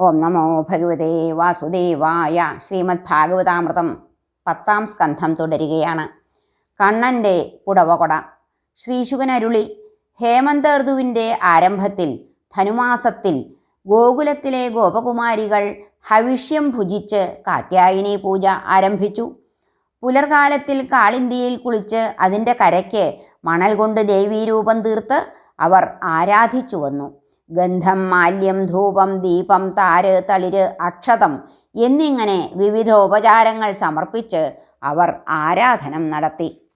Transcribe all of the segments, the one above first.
ഓം നമോ ഭഗവതേ വാസുദേവായ ശ്രീമദ് ഭാഗവതാമൃതം പത്താം സ്കന്ധം തുടരുകയാണ്. കണ്ണന്റെ പുടവകൊട. ശ്രീശുകനരുളി ഹേമന്ത ഋതുവിന്റെ ആരംഭത്തിൽ ധനുമാസത്തിൽ ഗോകുലത്തിലെ ഗോപകുമാരികൾ ഹവിഷ്യം ഭുജിച്ച് കാത്യായനി പൂജ ആരംഭിച്ചു. പുലർകാലത്തിൽ കാളിന്തിയിൽ കുളിച്ച് അതിന്റെ കരയ്ക്ക് മണൽ കൊണ്ട് ദേവീരൂപം തീർത്ത് അവർ ആരാധിച്ചു വന്നു ഗന്ധം മാല്യം ധൂപം ദീപം താര് തളിര് അക്ഷതം എന്നിങ്ങനെ വിവിധ ഉപചാരങ്ങൾ സമർപ്പിച്ച് അവർ ആരാധനം നടത്തി.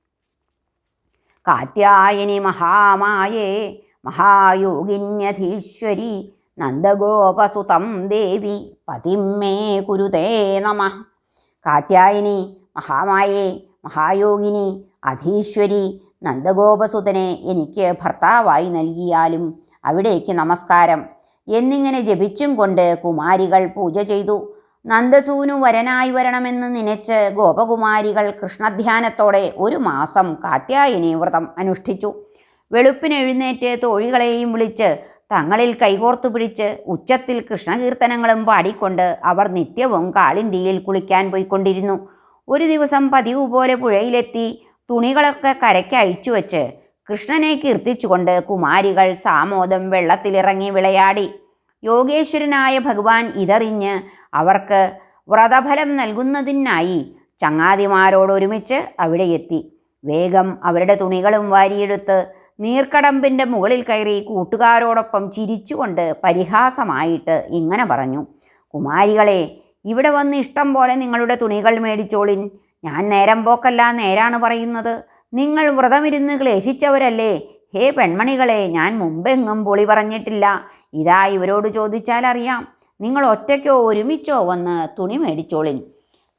കാത്യായനി മഹാമായേ മഹായോഗിന്യധീശ്വരി നന്ദഗോപസുതം ദേവി പതിമേ കുരുതേ നമ. കാത്യായനി മഹാമായേ മഹായോഗിനി അധീശ്വരി നന്ദഗോപസുതനെ എനിക്ക് ഭർത്താവായി നൽകിയാലും അവിടേക്ക് നമസ്കാരം. എന്നിങ്ങനെ ജപിച്ചും കൊണ്ട് കുമാരികൾ പൂജ ചെയ്തു. നന്ദസൂനു വരനായി വരണമെന്ന് നനച്ച് ഗോപകുമാരികൾ കൃഷ്ണധ്യാനത്തോടെ ഒരു മാസം കാത്യായനി വ്രതം അനുഷ്ഠിച്ചു. വെളുപ്പിന് എഴുന്നേറ്റ് തോഴികളെയും വിളിച്ച് തങ്ങളിൽ കൈകോർത്തു പിടിച്ച് ഉച്ചത്തിൽ കൃഷ്ണകീർത്തനങ്ങളും പാടിക്കൊണ്ട് അവർ നിത്യവും കാളിന്തിയിൽ കുളിക്കാൻ പോയിക്കൊണ്ടിരുന്നു. ഒരു ദിവസം പതിവ് പോലെ പുഴയിലെത്തി തുണികളൊക്കെ കരയ്ക്ക് അഴിച്ചു വച്ച് കൃഷ്ണനെ കീർത്തിച്ചുകൊണ്ട് കുമാരികൾ സാമോദം വെള്ളത്തിലിറങ്ങി വിളയാടി. യോഗേശ്വരനായ ഭഗവാൻ ഇതറിഞ്ഞ് അവർക്ക് വ്രതഫലം നൽകുന്നതിനായി ചങ്ങാതിമാരോടൊരുമിച്ച് അവിടെ എത്തി. വേഗം അവരുടെ തുണികളും വാരിയെടുത്ത് നീർക്കടമ്പിന്റെ മുകളിൽ കയറി കൂട്ടുകാരോടൊപ്പം ചിരിച്ചുകൊണ്ട് പരിഹാസമായിട്ട് ഇങ്ങനെ പറഞ്ഞു. കുമാരികളെ ഇവിടെ വന്ന് ഇഷ്ടം പോലെ നിങ്ങളുടെ തുണികൾ മേടിച്ചോളിൻ. ഞാൻ നേരം പോക്കല്ല നേരാണ് പറയുന്നത്. നിങ്ങൾ വ്രതമിരുന്ന് ക്ലേശിച്ചവരല്ലേ? ഹേ പെൺമണികളെ ഞാൻ മുമ്പെങ്ങും പൊളി പറഞ്ഞിട്ടില്ല. ഇതാ ഇവരോട് ചോദിച്ചാൽ അറിയാം. നിങ്ങൾ ഒറ്റയ്ക്കോ ഒരുമിച്ചോ വന്ന് തുണി മേടിച്ചോളിൻ.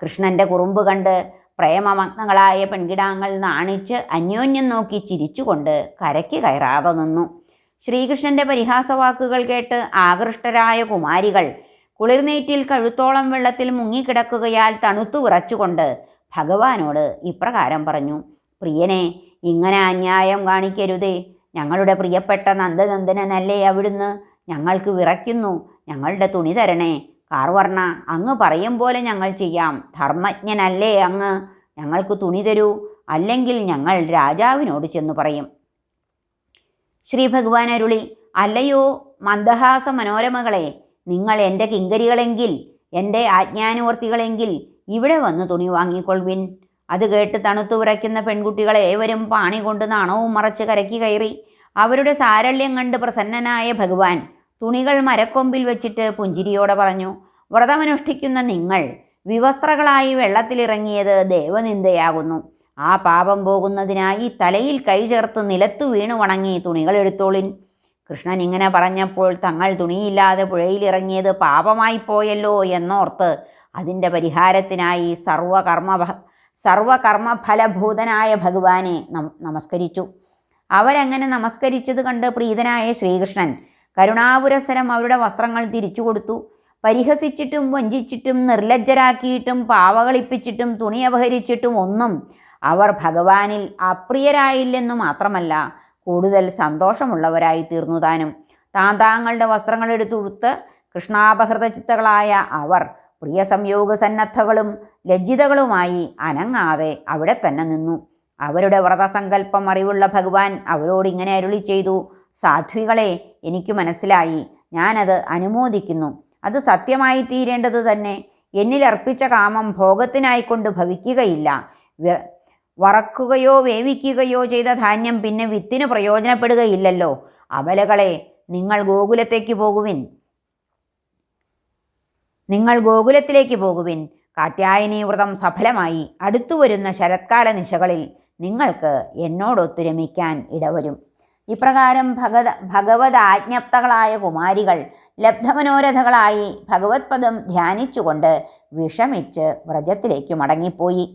കൃഷ്ണന്റെ കുറുമ്പ് കണ്ട് പ്രേമമഗ്നങ്ങളായ പെൺകിടാങ്ങൾ നാണിച്ച് അന്യോന്യം നോക്കി ചിരിച്ചുകൊണ്ട് കരയ്ക്ക് കയറാതെ നിന്നു. ശ്രീകൃഷ്ണന്റെ പരിഹാസവാക്കുകൾ കേട്ട് ആകൃഷ്ടരായ കുമാരികൾ കുളിർനീറ്റിൽ കഴുത്തോളം വെള്ളത്തിൽ മുങ്ങിക്കിടക്കുകയാൽ തണുത്തു വിറച്ചുകൊണ്ട് ഭഗവാനോട് ഇപ്രകാരം പറഞ്ഞു. പ്രിയനെ ഇങ്ങനെ അന്യായം കാണിക്കരുതേ. ഞങ്ങളുടെ പ്രിയപ്പെട്ട നന്ദനന്ദനനല്ലേ അവിടുന്ന്? ഞങ്ങൾക്ക് വിറയ്ക്കുന്നു. ഞങ്ങളുടെ തുണി തരണേ. കാർവർണ അങ്ങ് പറയും പോലെ ഞങ്ങൾ ചെയ്യാം. ധർമ്മജ്ഞനല്ലേ അങ്ങ്. ഞങ്ങൾക്ക് തുണി തരൂ. അല്ലെങ്കിൽ ഞങ്ങൾ രാജാവിനോട് ചെന്ന് പറയും. ശ്രീ ഭഗവാൻ അരുളി അല്ലയോ മന്ദഹാസ മനോരമകളെ? നിങ്ങൾ എന്റെ കിങ്കരികളെങ്കിൽ എന്റെ ആജ്ഞാനുവർത്തികളെങ്കിൽ ഇവിടെ വന്ന് തുണി വാങ്ങിക്കൊള്ളുവിൻ. അത് കേട്ട് തണുത്തു വിറയ്ക്കുന്ന പെൺകുട്ടികളെ ഏവരും പാണി കൊണ്ട് നാണവും മറച്ച് കരക്കി കയറി. അവരുടെ സാരള്യം കണ്ട് പ്രസന്നനായ ഭഗവാൻ തുണികൾ മരക്കൊമ്പിൽ വെച്ചിട്ട് പുഞ്ചിരിയോടെ പറഞ്ഞു വ്രതമനുഷ്ഠിക്കുന്ന നിങ്ങൾ വിവസ്ത്രകളായി വെള്ളത്തിലിറങ്ങിയത് ദേവനിന്ദയാകുന്നു. ആ പാപം പോകുന്നതിനായി തലയിൽ കൈ ചേർത്ത് നിലത്തു വീണു വണങ്ങി തുണികൾ എടുത്തോളിൻ. കൃഷ്ണൻ ഇങ്ങനെ പറഞ്ഞപ്പോൾ തങ്ങൾ തുണിയില്ലാതെ പുഴയിലിറങ്ങിയത് പാപമായി പോയല്ലോ എന്നോർത്ത് അതിന്റെ പരിഹാരത്തിനായി സർവകർമ്മ സർവകർമ്മഫലഭൂതനായ ഭഗവാനെ നമസ്കരിച്ചു. അവരങ്ങനെ നമസ്കരിച്ചത് കണ്ട് പ്രീതനായ ശ്രീകൃഷ്ണൻ കരുണാപുരസരം അവരുടെ വസ്ത്രങ്ങൾ തിരിച്ചു കൊടുത്തു. പരിഹസിച്ചിട്ടും വഞ്ചിച്ചിട്ടും നിർലജ്ജരാക്കിയിട്ടും പാവകളിപ്പിച്ചിട്ടും തുണി അപഹരിച്ചിട്ടും ഒന്നും അവർ ഭഗവാനിൽ അപ്രിയരായില്ലെന്നു മാത്രമല്ല കൂടുതൽ സന്തോഷമുള്ളവരായി തീർന്നു താനും. താന്താങ്ങളുടെ വസ്ത്രങ്ങൾ എടുത്തുകൊടുത്ത് കൃഷ്ണാപഹൃത ചിത്തകളായ അവർ പ്രിയ സംയോഗ സന്നദ്ധകളും ലജ്ജിതകളുമായി അനങ്ങാതെ അവിടെ തന്നെ നിന്നു. അവരുടെ വ്രതസങ്കല്പം അറിവുള്ള ഭഗവാൻ അവരോട് ഇങ്ങനെ അരുളി ചെയ്തു സാധ്വികളെ എനിക്ക് മനസ്സിലായി. ഞാനത് അനുമോദിക്കുന്നു. അത് സത്യമായി തീരേണ്ടത് തന്നെ. എന്നിൽ അർപ്പിച്ച കാമം ഭോഗത്തിനായിക്കൊണ്ട് ഭവിക്കുകയില്ല. വറക്കുകയോ വേവിക്കുകയോ ചെയ്ത ധാന്യം പിന്നെ വിത്തിന് പ്രയോജനപ്പെടുകയില്ലല്ലോ. അബലകളെ നിങ്ങൾ ഗോകുലത്തേക്ക് പോകുവിൻ. നിങ്ങൾ ഗോകുലത്തിലേക്ക് പോകുവിൻ. കാത്യായനി വ്രതം സഫലമായി അടുത്തുവരുന്ന ശരത്കാല നിശകളിൽ നിങ്ങൾക്ക് എന്നോടൊത്തു രമിക്കാൻ ഇടവരും. ഇപ്രകാരം ഭഗത ഭഗവതാജ്ഞപ്തകളായ കുമാരികൾ ലബ്ധമനോരഥകളായി ഭഗവത് പദം ധ്യാനിച്ചുകൊണ്ട് വിഷമിച്ച് വ്രജത്തിലേക്ക് മടങ്ങിപ്പോയി.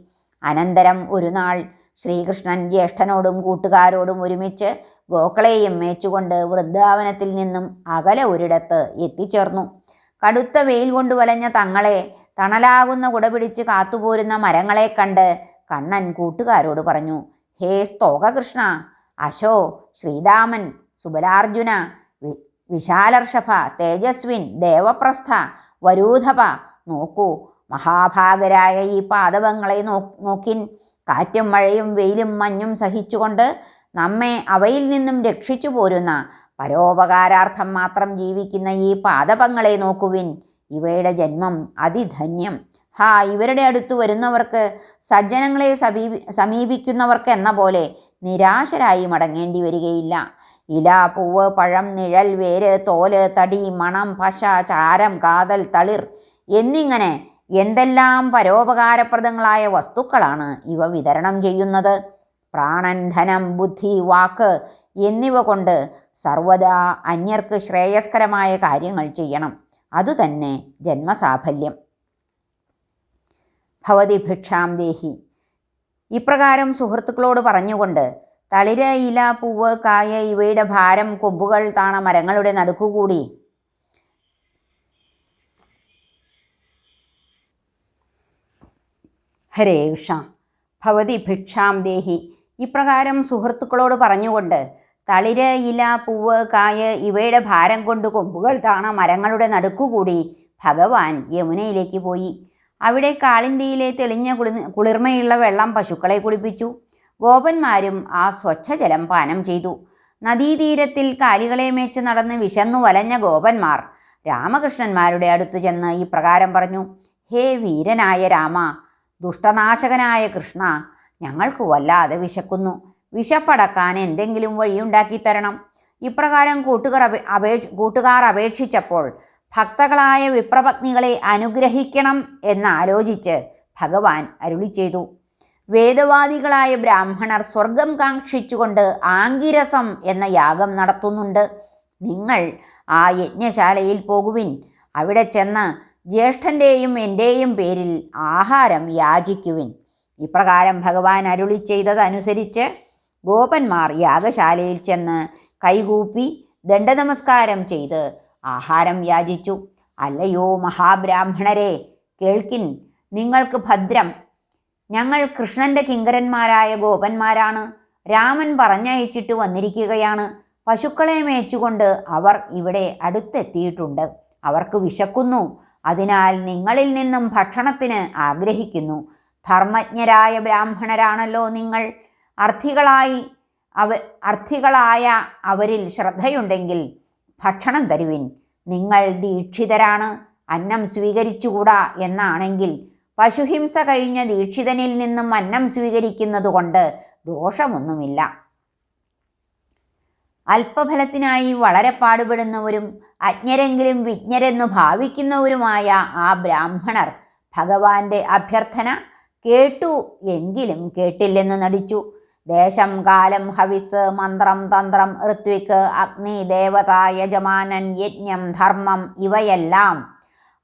അനന്തരം ഒരു നാൾ ശ്രീകൃഷ്ണൻ ജ്യേഷ്ഠനോടും കൂട്ടുകാരോടും ഒരുമിച്ച് ഗോക്കളെയും മേച്ചുകൊണ്ട് വൃന്ദാവനത്തിൽ നിന്നും അകലെ ഒരിടത്ത് എത്തിച്ചേർന്നു. കടുത്ത വെയിൽ കൊണ്ട് വലഞ്ഞ തങ്ങളെ തണലാകുന്ന കുട പിടിച്ച് കാത്തുപോരുന്ന മരങ്ങളെ കണ്ട് കണ്ണൻ കൂട്ടുകാരോട് പറഞ്ഞു ഹേ സ്തോക കൃഷ്ണ അശോ ശ്രീരാമൻ സുബലാർജുന വിശാലർഷഭ തേജസ്വിൻ ദേവപ്രസ്ഥ വരൂധപ നോക്കൂ മഹാഭാഗരായ ഈ പാദവങ്ങളെ നോ നോക്കിൻ കാറ്റും മഴയും വെയിലും മഞ്ഞും സഹിച്ചുകൊണ്ട് നമ്മെ അവയിൽ നിന്നും രക്ഷിച്ചു പോരുന്ന പരോപകാരാർത്ഥം മാത്രം ജീവിക്കുന്ന ഈ പാദപങ്ങളെ നോക്കുവിൻ. ഇവയുടെ ജന്മം അതിധന്യം. ഹാ ഇവരുടെ അടുത്ത് വരുന്നവർക്ക് സജ്ജനങ്ങളെ സമീപി സമീപിക്കുന്നവർക്ക് എന്ന പോലെ നിരാശരായി മടങ്ങേണ്ടി വരികയില്ല. ഇല പൂവ് പഴം നിഴൽ വേര് തോൽ തടി മണം പശ ചാരം കാതൽ തളിർ എന്നിങ്ങനെ എന്തെല്ലാം പരോപകാരപ്രദങ്ങളായ വസ്തുക്കളാണ് ഇവ വിതരണം ചെയ്യുന്നത്? പ്രാണൻ ധനം ബുദ്ധി വാക്ക് എന്നിവ കൊണ്ട് സർവദാ അന്യർക്ക് ശ്രേയസ്കരമായ കാര്യങ്ങൾ ചെയ്യണം. അതുതന്നെ ജന്മസാഫല്യം. ഭവതി ഭിക്ഷാം ദേഹി. ഇപ്രകാരം സുഹൃത്തുക്കളോട് പറഞ്ഞുകൊണ്ട് തളിര ഇല പൂവ് കായ ഇവയുടെ ഭാരം കൊമ്പുകൾ താണ മരങ്ങളുടെ നടുക്കുകൂടി ഹരേ ഉഷ ഭവതി ഭിക്ഷാം ദേഹി. ഇപ്രകാരം സുഹൃത്തുക്കളോട് പറഞ്ഞുകൊണ്ട് തളിര് ഇല പൂവ് കായ് ഇവയുടെ ഭാരം കൊണ്ട് കൊമ്പുകൾ താണ മരങ്ങളുടെ നടുക്കുകൂടി ഭഗവാൻ യമുനയിലേക്ക് പോയി. അവിടെ കാളിന്തിയിലെ തെളിഞ്ഞ കുളി കുളിർമയുള്ള വെള്ളം പശുക്കളെ കുളിപ്പിച്ചു ഗോപന്മാരും ആ സ്വച്ഛജലം പാനം ചെയ്തു. നദീതീരത്തിൽ കാലികളെ മേച്ച് നടന്ന് വിശന്നു വലഞ്ഞ ഗോപന്മാർ രാമകൃഷ്ണന്മാരുടെ അടുത്ത് ചെന്ന് ഈ പ്രകാരം പറഞ്ഞു ഹേ വീരനായ രാമ ദുഷ്ടനാശകനായ കൃഷ്ണ ഞങ്ങൾക്ക് വല്ലാതെ വിശക്കുന്നു. വിശപ്പടക്കാൻ എന്തെങ്കിലും വഴിയുണ്ടാക്കി തരണം. ഇപ്രകാരം കൂട്ടുകാർ അപേ അപേക്ഷ കൂട്ടുകാർ അപേക്ഷിച്ചപ്പോൾ ഭക്തകളായ വിപ്രപത്നികളെ അനുഗ്രഹിക്കണം എന്നാലോചിച്ച് ഭഗവാൻ അരുളി ചെയ്തു. വേദവാദികളായ ബ്രാഹ്മണർ സ്വർഗം കാക്ഷിച്ചുകൊണ്ട് ആംഗിരസം എന്ന യാഗം നടത്തുന്നുണ്ട്. നിങ്ങൾ ആ യജ്ഞശാലയിൽ പോകുവിൻ. അവിടെ ചെന്ന് ജ്യേഷ്ഠന്റെയും എന്റെയും പേരിൽ ആഹാരം യാചിക്കുവിൻ. ഇപ്രകാരം ഭഗവാൻ അരുളി ചെയ്തതനുസരിച്ച് ഗോപന്മാർ യാഗശാലയിൽ ചെന്ന് കൈകൂപ്പി ദണ്ഡനമസ്കാരം ചെയ്ത് ആഹാരം യാചിച്ചു. അല്ലയോ മഹാബ്രാഹ്മണരെ കേൾക്കിൻ നിങ്ങൾക്ക് ഭദ്രം. ഞങ്ങൾ കൃഷ്ണന്റെ കിങ്കരന്മാരായ ഗോപന്മാരാണ്. രാമൻ പറഞ്ഞയച്ചിട്ട് വന്നിരിക്കുകയാണ്. പശുക്കളെ മേച്ചുകൊണ്ട് അവർ ഇവിടെ അടുത്തെത്തിയിട്ടുണ്ട്. അവർക്ക് വിശക്കുന്നു. അതിനാൽ നിങ്ങളിൽ നിന്നും ഭക്ഷണത്തിന് ആഗ്രഹിക്കുന്നു. ധർമ്മജ്ഞരായ ബ്രാഹ്മണരാണല്ലോ നിങ്ങൾ. അർത്ഥികളായി അവ അർത്ഥികളായ അവരിൽ ശ്രദ്ധയുണ്ടെങ്കിൽ ഭക്ഷണം തരുവിൻ. നിങ്ങൾ ദീക്ഷിതരാണ് അന്നം സ്വീകരിച്ചുകൂടാ എന്നാണെങ്കിൽ പശുഹിംസ കഴിഞ്ഞ ദീക്ഷിതനിൽ നിന്നും അന്നം സ്വീകരിക്കുന്നതുകൊണ്ട് ദോഷമൊന്നുമില്ല. അല്പഫലത്തിനായി വളരെ പാടുപെടുന്നവരും അജ്ഞരെങ്കിലും വിജ്ഞരെന്നു ഭാവിക്കുന്നവരുമായ ആ ബ്രാഹ്മണർ ഭഗവാന്റെ അഭ്യർത്ഥന കേട്ടു എങ്കിലും കേട്ടില്ലെന്ന് നടിച്ചു. ദേശം കാലം ഹവിസ് മന്ത്രം തന്ത്രം ഋത്വിക് അഗ്നി ദേവത യജമാനൻ യജ്ഞം ധർമ്മം ഇവയെല്ലാം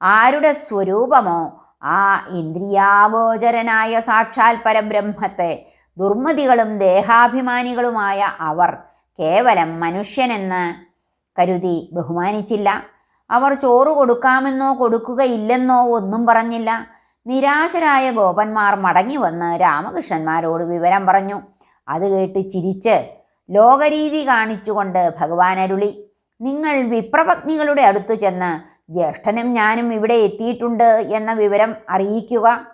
ആരുടെ സ്വരൂപമോ ആ ഇന്ദ്രിയാഗോചരനായ സാക്ഷാൽ പരബ്രഹ്മത്തെ ദുർമതികളും ദേഹാഭിമാനികളുമായ അവർ കേവലം മനുഷ്യനെന്ന് കരുതി ബഹുമാനിച്ചില്ല. അവർ ചോറ് കൊടുക്കാമെന്നോ കൊടുക്കുകയില്ലെന്നോ ഒന്നും പറഞ്ഞില്ല. നിരാശരായ ഗോപന്മാർ മടങ്ങി വന്ന് രാമകൃഷ്ണന്മാരോട് വിവരം പറഞ്ഞു. അത് കേട്ട് ചിരിച്ച് ലോകരീതി കാണിച്ചുകൊണ്ട് ഭഗവാൻ അരുളി നിങ്ങൾ വിപ്രപത്നികളുടെ അടുത്തു ചെന്ന് ജ്യേഷ്ഠനും ഞാനും ഇവിടെ എത്തിയിട്ടുണ്ട് എന്ന വിവരം അറിയിക്കുക.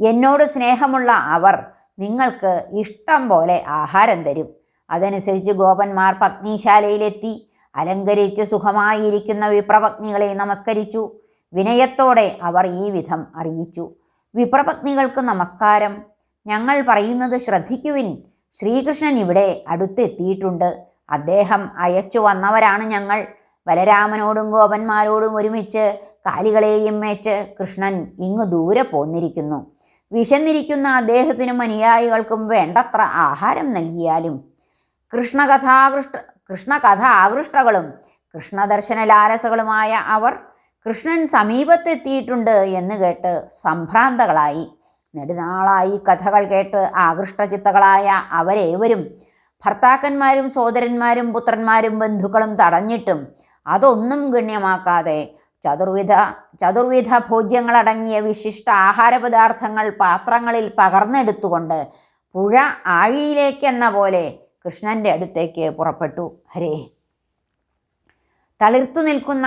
എന്നോട് സ്നേഹമുള്ള അവർ നിങ്ങൾക്ക് ഇഷ്ടം പോലെ ആഹാരം തരും. അതനുസരിച്ച് ഗോപന്മാർ പത്നിശാലയിലെത്തി അലങ്കരിച്ച് സുഖമായിരിക്കുന്ന വിപ്രപത്നികളെ നമസ്കരിച്ചു. വിനയത്തോടെ അവർ ഈ വിധം അറിയിച്ചു. വിപ്രപത്നികൾക്ക് നമസ്കാരം. ഞങ്ങൾ പറയുന്നത് ശ്രദ്ധിക്കുവിൻ. ശ്രീകൃഷ്ണൻ ഇവിടെ അടുത്തെത്തിയിട്ടുണ്ട്. അദ്ദേഹം അയച്ചു വന്നവരാണ് ഞങ്ങൾ. ബലരാമനോടും ഗോപന്മാരോടും ഒരുമിച്ച് കാലികളെയും മേച്ച് കൃഷ്ണൻ ഇങ്ങു ദൂരെ പോന്നിരിക്കുന്നു. വിശന്നിരിക്കുന്ന അദ്ദേഹത്തിനും അനുയായികൾക്കും വേണ്ടത്ര ആഹാരം നൽകിയാലും കൃഷ്ണകഥാകൃഷ്ട കൃഷ്ണകഥ ആകൃഷ്ടകളും കൃഷ്ണദർശന ലാലസകളുമായ അവർ കൃഷ്ണൻ സമീപത്തെത്തിയിട്ടുണ്ട് എന്ന് കേട്ട് സംഭ്രാന്തകളായി. നെടുനാളായി കഥകൾ കേട്ട് ആകൃഷ്ടചിത്തകളായ അവരേവരും ഭർത്താക്കന്മാരും സോദരന്മാരും പുത്രന്മാരും ബന്ധുക്കളും തടഞ്ഞിട്ടും അതൊന്നും ഗണ്യമാക്കാതെ ചതുർവിധ ചതുർവിധ ഭോജ്യങ്ങളടങ്ങിയ വിശിഷ്ട ആഹാരപദാർത്ഥങ്ങൾ പാത്രങ്ങളിൽ പകർന്നെടുത്തുകൊണ്ട് പുഴ ആഴിയിലേക്കെന്ന പോലെ കൃഷ്ണന്റെ അടുത്തേക്ക് പുറപ്പെട്ടു. ഹരേ. തളിർത്തു നിൽക്കുന്ന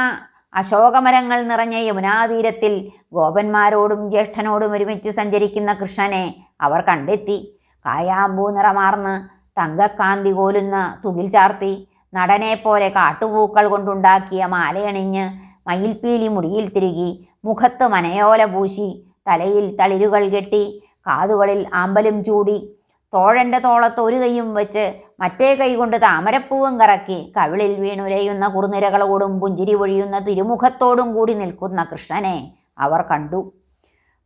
അശോകമരങ്ങൾ നിറഞ്ഞ യമുനാതീരത്തിൽ ഗോപന്മാരോടും ജ്യേഷ്ഠനോടും ഒരുമിച്ച് സഞ്ചരിക്കുന്ന കൃഷ്ണനെ അവർ കണ്ടെത്തി. കായാമ്പൂ നിറമാർന്ന് തങ്കക്കാന്തി കോലുന്ന തുകിൽ ചാർത്തി നടനെ പോലെ കാട്ടുപൂക്കൾ കൊണ്ടുണ്ടാക്കിയ മാലയണിഞ്ഞ് മയിൽപ്പീലി മുടിയിൽ തിരുകി മുഖത്ത് മനയോല പൂശി തലയിൽ തളിരുകൾ കെട്ടി കാതുകളിൽ ആമ്പലും ചൂടി തോഴന്റെ തോളത്ത് ഒരു കൈയും വെച്ച് മറ്റേ കൈ കൊണ്ട് താമരപ്പൂവും കറക്കി കവിളിൽ വീണുലയുന്ന കുറുനിരകളോടും പുഞ്ചിരി പൊഴിയുന്ന തിരുമുഖത്തോടും കൂടി നിൽക്കുന്ന കൃഷ്ണനെ അവർ കണ്ടു.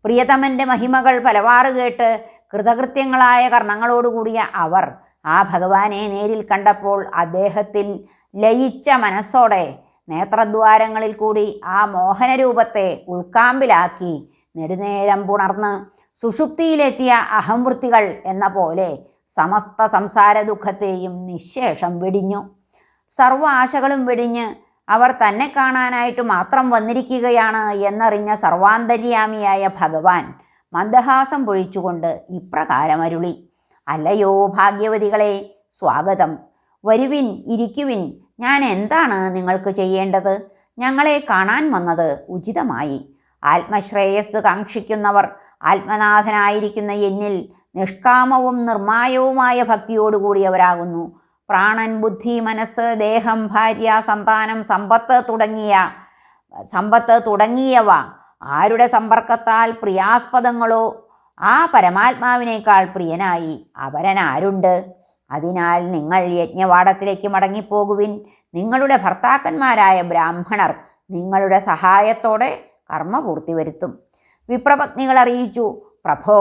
പ്രിയതമന്റെ മഹിമകൾ പലവാറ് കേട്ട് കൃതകൃത്യങ്ങളായ കർണങ്ങളോടുകൂടിയ അവർ ആ ഭഗവാനെ നേരിൽ കണ്ടപ്പോൾ അദ്ദേഹത്തിൽ ലയിച്ച മനസ്സോടെ നേത്രദ്വാരങ്ങളിൽ കൂടി ആ മോഹനരൂപത്തെ ഉൾക്കാമ്പിലാക്കി നെടുനേരം പുണർന്ന് സുഷുപ്തിയിലെത്തിയ അഹംവൃത്തികൾ എന്ന പോലെ സമസ്ത സംസാര ദുഃഖത്തെയും നിശേഷം വെടിഞ്ഞു. സർവ ആശകളും വെടിഞ്ഞ് അവർ തന്നെ കാണാനായിട്ട് മാത്രം വന്നിരിക്കുകയാണ് എന്നറിഞ്ഞ സർവാന്തര്യാമിയായ ഭഗവാൻ മന്ദഹാസം പൊഴിച്ചുകൊണ്ട് ഇപ്രകാരം അരുളി. അല്ലയോ ഭാഗ്യവതികളെ സ്വാഗതം. വരുവിൻ ഇരിക്കുവിൻ. ഞാൻ എന്താണ് നിങ്ങൾക്ക് ചെയ്യേണ്ടത്? ഞങ്ങളെ കാണാൻ വന്നത് ഉചിതമായി. ആത്മശ്രേയസ് കാക്ഷിക്കുന്നവർ ആത്മനാഥനായിരിക്കുന്ന എന്നിൽ നിഷ്കാമവും നിർമായവുമായ ഭക്തിയോടുകൂടിയവരാകുന്നു. പ്രാണൻ ബുദ്ധി മനസ്സ് ദേഹം ഭാര്യ സന്താനം സമ്പത്ത് തുടങ്ങിയ സമ്പത്ത് തുടങ്ങിയവ ആരുടെ സമ്പർക്കത്താൽ പ്രിയാസ്പദങ്ങളോ ആ പരമാത്മാവിനേക്കാൾ പ്രിയനായി അവരനാരുണ്ട്? അതിനാൽ നിങ്ങൾ യജ്ഞവാടത്തിലേക്ക് മടങ്ങിപ്പോകുവിൻ. നിങ്ങളുടെ ഭർത്താക്കന്മാരായ ബ്രാഹ്മണർ നിങ്ങളുടെ സഹായത്തോടെ കർമ്മപൂർത്തി വരുത്തും വിപ്രപത്നികൾ അറിയിച്ചു പ്രഭോ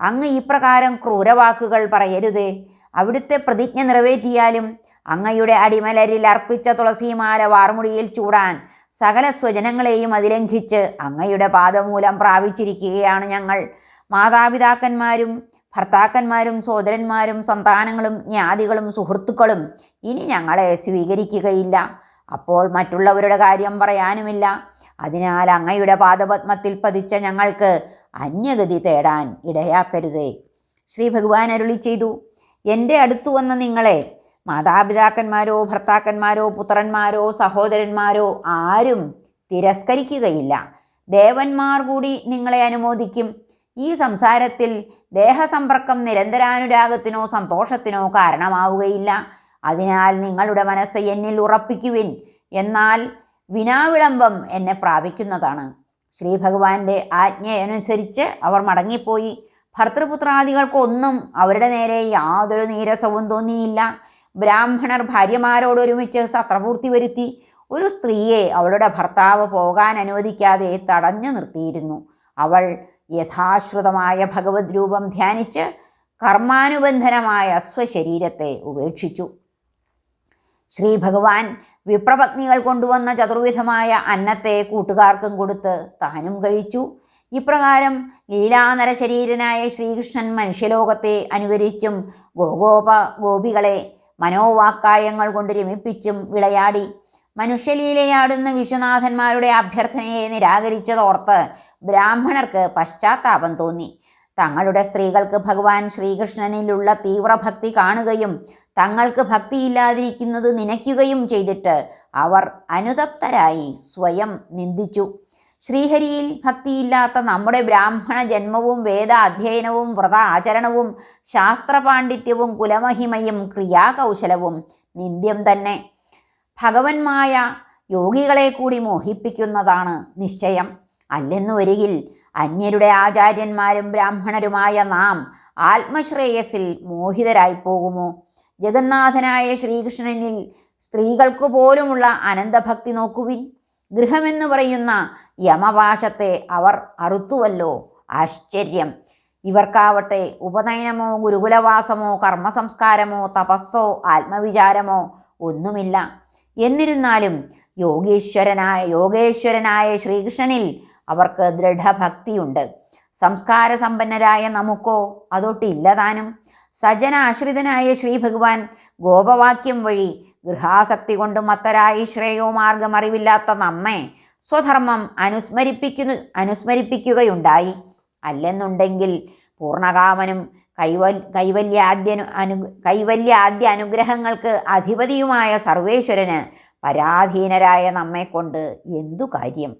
അങ്ങ് ഇപ്രകാരം ക്രൂരവാക്കുകൾ പറയരുതേ. അവിടുത്തെ പ്രതിജ്ഞ നിറവേറ്റിയാലും അങ്ങയുടെ അടിമലരിൽ അർപ്പിച്ച തുളസിമാല വാർമുടിയിൽ ചൂടാൻ സകല സ്വജനങ്ങളെയും അതിലംഘിച്ച് അങ്ങയുടെ പാദമൂലം പ്രാപിച്ചിരിക്കുകയാണ് ഞങ്ങൾ. മാതാപിതാക്കന്മാരും ഭർത്താക്കന്മാരും സോദരന്മാരും സന്താനങ്ങളും ജ്ഞാതികളും സുഹൃത്തുക്കളും ഇനി ഞങ്ങളെ സ്വീകരിക്കുകയില്ല. അപ്പോൾ മറ്റുള്ളവരുടെ കാര്യം പറയാനുമില്ല. അതിനാൽ അങ്ങയുടെ പാദപത്മത്തിൽ പതിച്ച ഞങ്ങൾക്ക് അന്യഗതി തേടാൻ ഇടയാക്കരുതേ. ശ്രീ ഭഗവാൻ അരുളി ചെയ്തു എന്റെ അടുത്തു വന്ന നിങ്ങളെ മാതാപിതാക്കന്മാരോ ഭർത്താക്കന്മാരോ പുത്രന്മാരോ സഹോദരന്മാരോ ആരും തിരസ്കരിക്കുകയില്ല. ദേവന്മാർ കൂടി നിങ്ങളെ അനുമോദിക്കും. ഈ സംസാരത്തിൽ ദേഹസമ്പർക്കം നിരന്തരാനുരാഗത്തിനോ സന്തോഷത്തിനോ കാരണമാവുകയില്ല. അതിനാൽ നിങ്ങളുടെ മനസ്സ് എന്നിൽ ഉറപ്പിക്കുവിൻ. എന്നാൽ വിനാവിളംബം എന്നെ പ്രാപിക്കുന്നതാണ്. ശ്രീ ഭഗവാന്റെ ആജ്ഞയനുസരിച്ച് അവർ മടങ്ങിപ്പോയി. ഭർത്തൃപുത്രാദികൾക്കൊന്നും അവരുടെ നേരെ യാതൊരു നീരസവും തോന്നിയില്ല. ബ്രാഹ്മണർ ഭാര്യമാരോടൊരുമിച്ച് സത്രപൂർത്തി വരുത്തി. ഒരു സ്ത്രീയെ അവളുടെ ഭർത്താവ് പോകാൻ അനുവദിക്കാതെ തടഞ്ഞു നിർത്തിയിരുന്നു. അവൾ യഥാശ്രുതമായ ഭഗവത് രൂപം ധ്യാനിച്ച് കർമാനുബന്ധനമായ സ്വശരീരത്തെ ഉപേക്ഷിച്ചു. ശ്രീ ഭഗവാൻ വിപ്രപത്നികൾ കൊണ്ടുവന്ന ചതുർവിധമായ അന്നത്തെ കൂട്ടുകാർക്കും കൊടുത്ത് താനും കഴിച്ചു. ഇപ്രകാരം ലീലാനര ശരീരനായ ശ്രീകൃഷ്ണൻ മനുഷ്യലോകത്തെ അനുകരിച്ചും ഗോഗോപ ഗോപികളെ മനോവാക്കായങ്ങൾ കൊണ്ട് രമിപ്പിച്ചും വിളയാടി. മനുഷ്യലീലയാടുന്ന വിശ്വനാഥന്മാരുടെ അഭ്യർത്ഥനയെ നിരാകരിച്ചതോർത്ത് ബ്രാഹ്മണർക്ക് പശ്ചാത്താപം തോന്നി. തങ്ങളുടെ സ്ത്രീകൾക്ക് ഭഗവാൻ ശ്രീകൃഷ്ണനിലുള്ള തീവ്രഭക്തി കാണുകയും തങ്ങൾക്ക് ഭക്തിയില്ലാതിരിക്കുന്നത് നനയ്ക്കുകയും ചെയ്തിട്ട് അവർ അനുതപ്തരായി സ്വയം നിന്ദിച്ചു. ശ്രീഹരിയിൽ ഭക്തിയില്ലാത്ത നമ്മുടെ ബ്രാഹ്മണ ജന്മവും വേദ അധ്യയനവും വ്രത ആചരണവും ശാസ്ത്രപാണ്ഡിത്യവും കുലമഹിമയും ക്രിയാകൗശലവും നിന്ദ്യം തന്നെ. ഭഗവന്മായ യോഗികളെ കൂടി മോഹിപ്പിക്കുന്നതാണ് നിശ്ചയം. അല്ലെന്നു വരികിൽ അന്യരുടെ ആചാര്യന്മാരും ബ്രാഹ്മണരുമായ നാം ആത്മശ്രേയസിൽ മോഹിതരായി പോകുമോ ജഗന്നാഥനായ ശ്രീകൃഷ്ണനിൽ സ്ത്രീകൾക്കു പോലുമുള്ള അനന്തഭക്തി നോക്കുവിൻ. ഗൃഹമെന്ന് പറയുന്ന യമപാശത്തെ അവർ അറുത്തുവല്ലോ? ആശ്ചര്യം. ഇവർക്കാവട്ടെ ഉപനയനമോ ഗുരുകുലവാസമോ കർമ്മസംസ്കാരമോ തപസ്സോ ആത്മവിചാരമോ ഒന്നുമില്ല. എന്നിരുന്നാലും യോഗീശ്വരനായ യോഗേശ്വരനായ ശ്രീകൃഷ്ണനിൽ അവർക്ക് ദൃഢഭക്തിയുണ്ട്. സംസ്കാര സമ്പന്നരായ നമുക്കോ അതൊട്ടില്ലതാനും സജനാശ്രിതനായ ശ്രീ ഭഗവാൻ ഗോപവാക്യം വഴി ഗൃഹാസക്തി കൊണ്ടും അത്തരായി ശ്രേയോ മാർഗം അറിവില്ലാത്ത നമ്മെ സ്വധർമ്മം അനുസ്മരിപ്പിക്കുന്നു അനുസ്മരിപ്പിക്കുകയുണ്ടായി. അല്ലെന്നുണ്ടെങ്കിൽ പൂർണകാമനും കൈവൽ കൈവല്യാദ്യ അനു കൈവല്യാദ്യ അനുഗ്രഹങ്ങൾക്ക് അധിപതിയുമായ സർവേശ്വരന് പരാധീനരായ നമ്മെക്കൊണ്ട് എന്തു കാര്യം?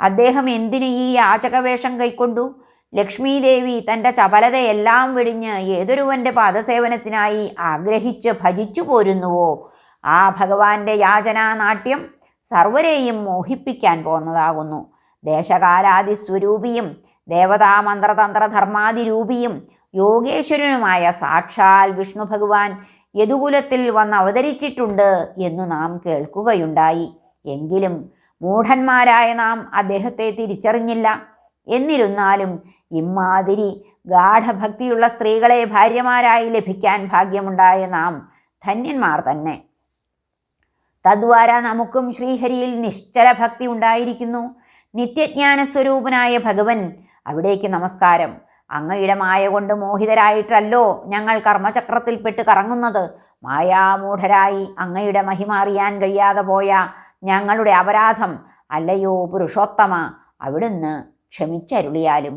അദ്ദേഹം എന്തിന് ഈ യാചകവേഷം കൈക്കൊണ്ടു? ലക്ഷ്മീദേവി തന്റെ ചപലതയെല്ലാം വെടിഞ്ഞ് ഏതൊരുവന്റെ പാദസേവനത്തിനായി ആഗ്രഹിച്ച് ഭജിച്ചു പോരുന്നുവോ? ആ ഭഗവാന്റെ യാചനാനാട്യം സർവരെയും മോഹിപ്പിക്കാൻ പോന്നതാകുന്നു. ദേശകാലാദിസ്വരൂപിയും ദേവതാമന്ത്രതന്ത്രധർമാതിരൂപിയും യോഗേശ്വരനുമായ സാക്ഷാൽ വിഷ്ണു ഭഗവാൻ യദുകുലത്തിൽ വന്ന് അവതരിച്ചിട്ടുണ്ട് എന്നു നാം കേൾക്കുകയുണ്ടായി. എങ്കിലും മൂഢന്മാരായ നാം അദ്ദേഹത്തെ തിരിച്ചറിഞ്ഞില്ല. എന്നിരുന്നാലും ഇമ്മാതിരി ഗാഠഭക്തിയുള്ള സ്ത്രീകളെ ഭാര്യമാരായി ലഭിക്കാൻ ഭാഗ്യമുണ്ടായ നാം ധന്യന്മാർ തന്നെ. തദ്വാര നമുക്കും ശ്രീഹരിയിൽ നിശ്ചല ഭക്തി ഉണ്ടായിരിക്കുന്നു. നിത്യജ്ഞാന സ്വരൂപനായ ഭഗവൻ അവിടേക്ക് നമസ്കാരം. അങ്ങയുടെ മായ കൊണ്ട് മോഹിതരായിട്ടല്ലോ ഞങ്ങൾ കർമ്മചക്രത്തിൽപ്പെട്ട് കറങ്ങുന്നത്. മായാമൂഢരായി അങ്ങയുടെ മഹിമ അറിയാൻ കഴിയാതെ പോയ ഞങ്ങളുടെ അപരാധം അല്ലയോ പുരുഷോത്തമ? അവിടുന്ന് ക്ഷമിച്ചരുളിയാലും.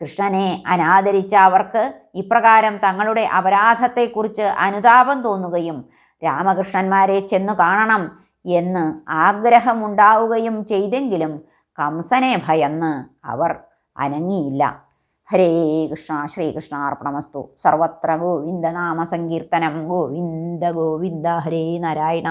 കൃഷ്ണനെ അനാദരിച്ച അവർക്ക് ഇപ്രകാരം തങ്ങളുടെ അപരാധത്തെക്കുറിച്ച് അനുതാപം തോന്നുകയും രാമകൃഷ്ണന്മാരെ ചെന്നു കാണണം എന്ന് ആഗ്രഹമുണ്ടാവുകയും ചെയ്തെങ്കിലും കംസനെ ഭയന്ന് അവർ അനങ്ങിയില്ല. ഹരേ കൃഷ്ണ ശ്രീകൃഷ്ണ അർപ്പണമസ്തു. സർവത്ര ഗോവിന്ദനാമ സങ്കീർത്തനം ഗോവിന്ദ ഗോവിന്ദ ഹരേ നാരായണ.